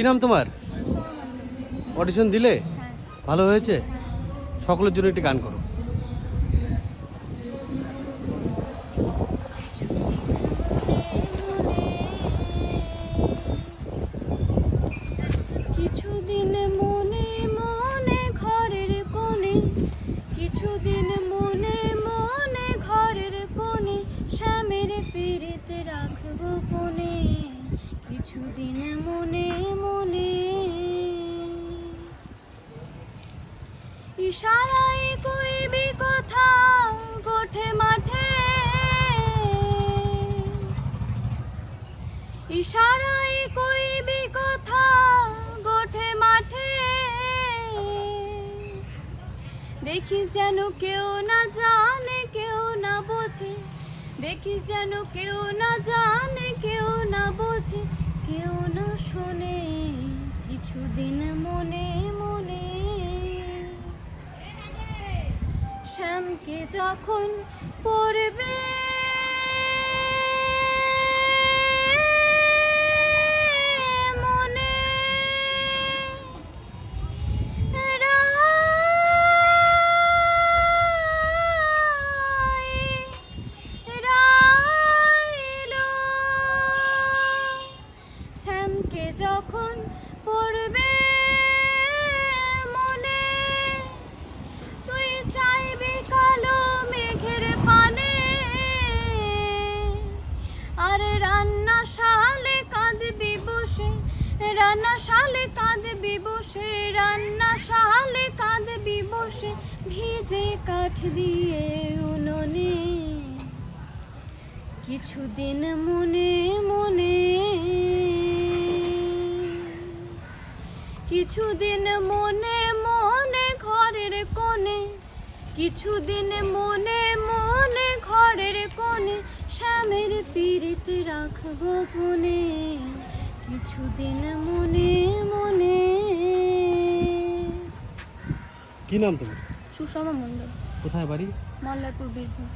কি নাম তোমার? অডিশন দিলে? ভালো হয়েছে? সকলের জন্য একটি গান করো। ইশারায় কইবি কথা গোঠে মাঠে। ইশারায় কইবি কথা গোঠে মাঠে। দেখিস যেন কেউ না জানে, কেউ না বোঝে। দেখিস যেন কেউ না জানে, কেউ না বোঝে। কেউ না শোনে, কিছুদিন মনে শ্যামকে যখন পড়বে? যখন রান্না শালে কাঁদবি বসে, রান্না শালে কাঁদবি বসে, ভিজে কাঠ দিয়ে উনুনে। কিছুদিন মনে মনে, কিছুদিন মনে মনে ঘরের কোণে, কিছুদিন মনে মনে ঘরের কোণে, শ্যামের পীড়িত রাখব কোণে কিছুদিন মনে মনে। কি নাম তোমার? সুষমা মন্ডল কোথায় বাড়ি? মল্লারপুর বীরভূম।